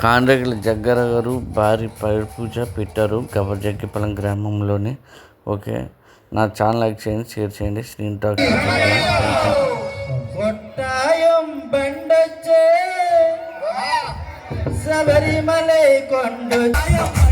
కాండ్రగిల జగ్గర గారు భారీ పూజ పెట్టారు. గబ్బజగ్గిపాలెం గ్రామంలోని. ఓకే. నా ఛానల్ లైక్ చేయండి షేర్ చేయండి. స్క్రీన్ టాక్ శబరిమలై కొండు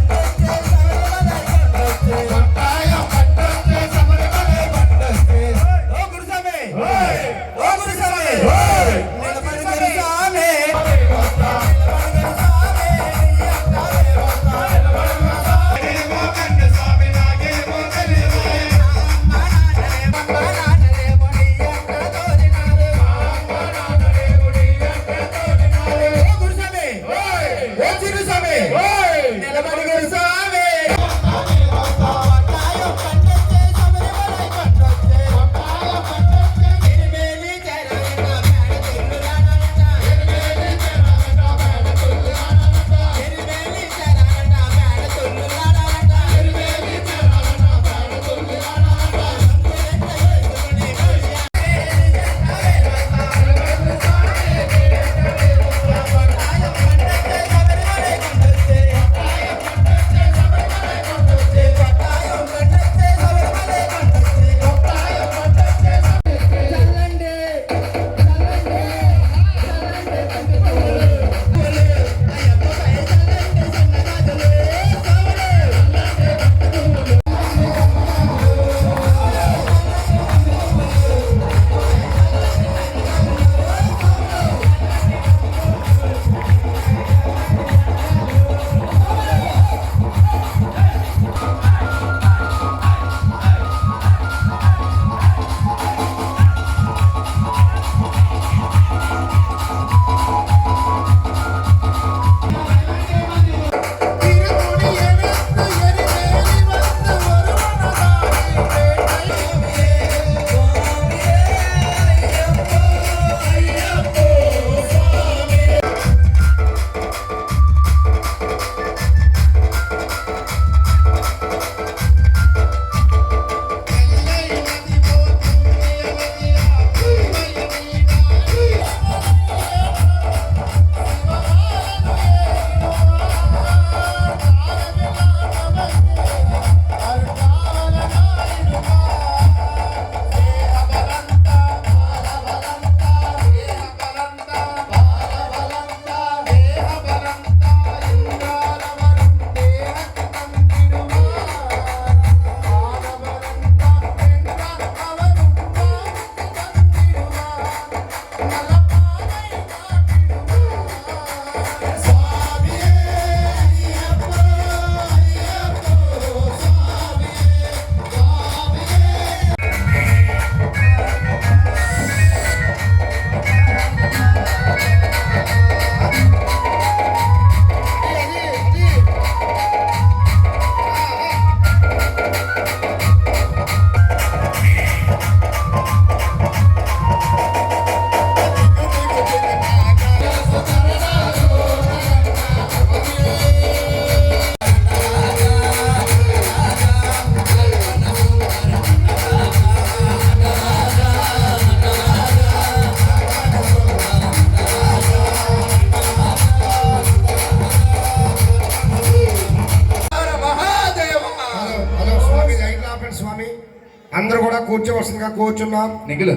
అందరూ కూడా కూర్చోవలసిందిగా కూర్చున్నాం. నిఖిల్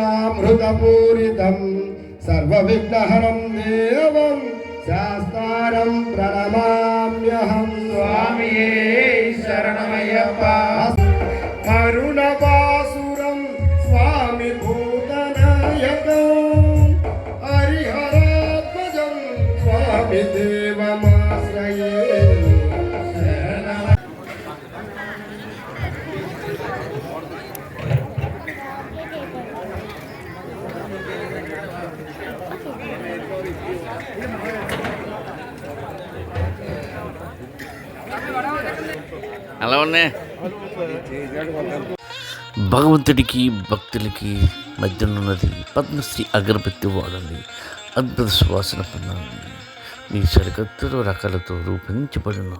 కారుణ్యామృతపూరితం సర్వవిఘ్నహరం దేవం శాస్త్రం ప్రణమామ్యహం. స్వామియే శరణమయ్యప్ప. కరుణపాసురం అలా ఉన్నాయి? భగవంతుడికి భక్తులకి మధ్యనున్నది పద్మశ్రీ అగరబత్తి వాడండి. అద్భుత సువాసన పొందండి. మీ సరికొత్త రకాలతో రూపొందించబడిన